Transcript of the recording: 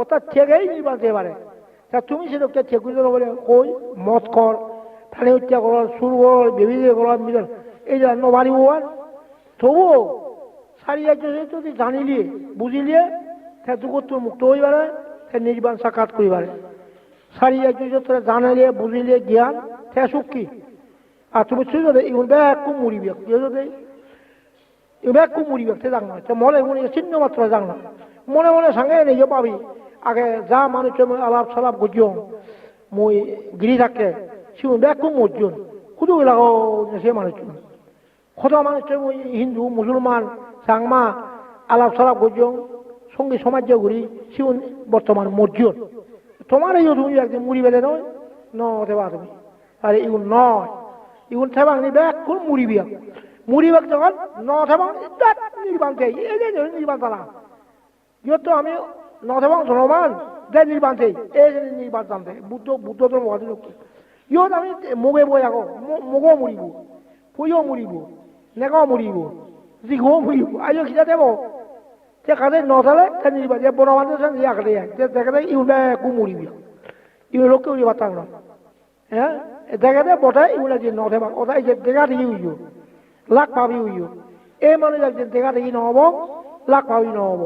ওটা থেকেই নির্বাণ এবারে। তা তুমি সেটাকে চেকুই দেবো বলে কই মদ কর। ফানি হত্যা কর সুর কর বেবিয়ে কর মিলন এই যে নবাড়ি হওয়ার তবুও সারিয়া যদি জানিলিয়ে, বুঝিলিয়ে, তা দুঃখ তোর মুক্ত হইবারে সে নির্বাণ সাক্ষাৎ করিবারে। সারিয়া যদি জানালিয়ে, বুঝিলিয়ে জ্ঞান সে সুখ আর তুমি শুধু ইগুন ব্যাগ মুড়িবি যদি ইবেক মুড়িবি সে জান মনে মনে চিহ্ন মাত্র জান মনে মনে সঙ্গে নিজে পাবি। আগে যা মানুষের মই আলাপ সালাপ গুজিও মই গিরি থাকে সিগুন ব্যাগ মর্জন শুধু এলাকা সে মানুষজন কত মানুষের হিন্দু, মুসলমান, সাংমা, আলাপ সালাপ গুজিও সঙ্গে সমাজ ঘুরি সিগুন বর্তমান মর্জন তোমার এই তুমি একদিন মুড়ি বেলে নয় ন দেবা তুমি। আরে ইগুন নয় ইগুন থেবাং নি ব্যাগ কোন মুড়ি বিয়া। মুড়ি ব্যাগ যখন ন থেবাং নির্বাণ চাই, এই নির্বাণ তালা ইয়তো আমি ন থেবাং জনমান দে নির্বাণ চাই এই যে নির্বাণ জানতে, বুদ্ধ বুদ্ধ তো মহাদি লোক ইয়ত আমি মুগে বই আকৌ মুগো মুড়িব ফুইও মুড়িব নেগাও মুড়িব জিঘও মুড়িব আইও খিজা দেব। যে কাজে ন থালে তে নির্বাণ যে বড় মানুষ ইয়া কাটে যে দেখে ইউন ব্যাগ মুড়িবি ইউন লোককে উড়ি বাতাং না হ্যাঁ দেখাতে বটাই ইউলা যে নথে বা ওটা যে দেখা দেখি উইও লাখ পাবি উইও এই মানুষ একদিন দেখা দেখি নহব লাখ পাবি নহব।